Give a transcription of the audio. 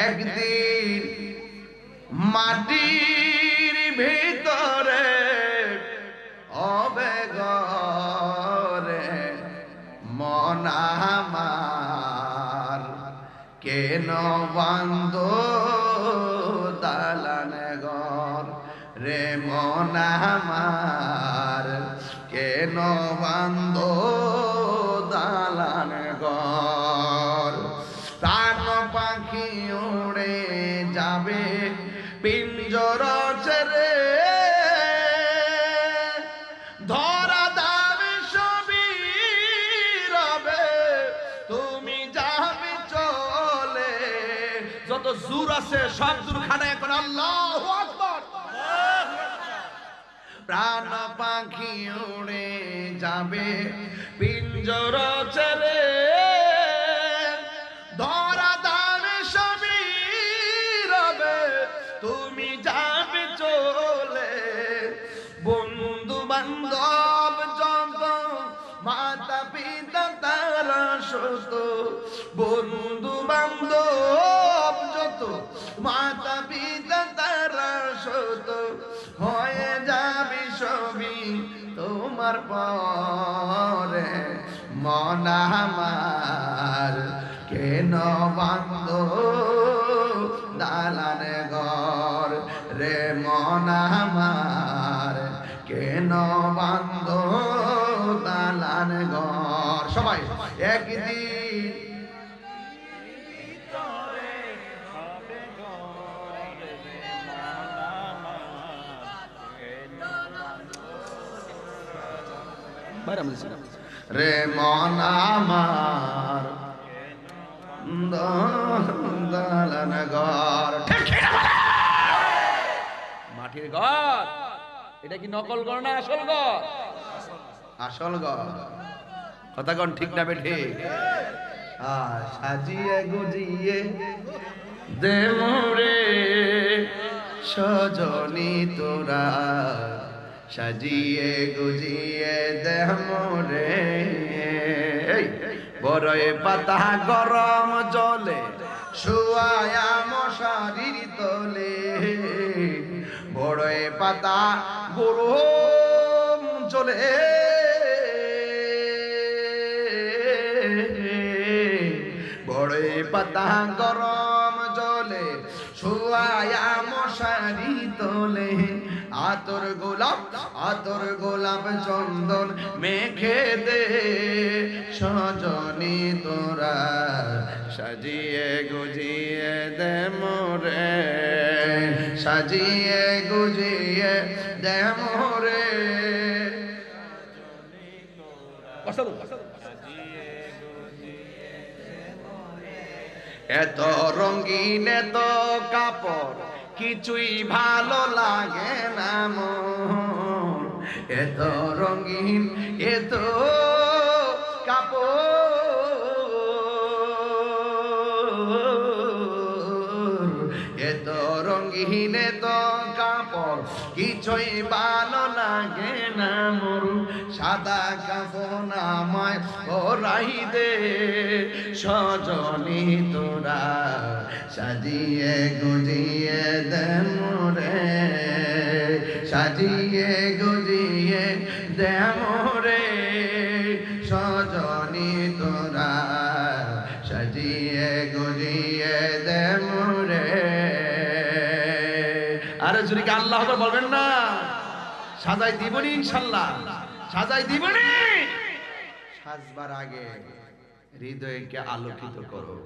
একদিন মাটির ভিতরে অবেগরে মন আমার। কেন বান্ধ দালান ঘর রে মন আমার? কেন বান্ধ পিঞ্জর ছেড়ে ধরা দাবে সবই রবে, তুমি যাবে চলে। যত আছে, সব আল্লাহ প্রাণ পাখি উড়ে যাবে পিঞ্জর ছেড়ে বান্ধব যত, মাতা পিতা তারা সত, বন্ধু বান্ধব যত, মাতা পিতা তারা সত। হয়ে যাবে সবই তোমার পরে, মন আমার কেন বান্ধ? দালান ঘর রে, মন আমার কেন বান্ধ দালান ঘর? সবাই একদিন রে মন আমার। এটা কি নকল ঘর না আসল ঘর আসল ঘর কথা কোন ঠিক না বেঠে? সাজিয়ে গুজিয়ে দে মোরে সজনি তোরা। সাজিয়ে গুজিয়ে দে মোরে পাতা গরম জলে, শুয়ায়া মশারির তলে। বড়ই পাতা গরম চলে বড়ই পাতা গরম জলে, শুয়ায়া মশারি তোলে। আতর গোলাপ আতর গোলাপ চন্দন মেখে দে। সজনি তোরা সাজিয়ে গুজিয়ে দে মোরে। সাজিয়ে গুজিয়ে দে মোরে এত রঙিন এত কাপড় কিছুই ভালো লাগে না মোর। এত রঙিন এত কিছুই ভালো লাগে না মোর। সাদা কাপড় আমায় ওরাই দে সজনি তোরা সাজিয়ে গুজিয়ে দেন মোরে। সাজিয়ে গুজিয়ে দে মোরে। সজনি তোরা সাজিয়ে গুজিয়ে দে আরে যদি আল্লাহ বলবেন না? সাজাই দিবনি ইনশাল্লাহ। সাজাই দিবনি। সাজবার আগে হৃদয়কে আলোকিত করো।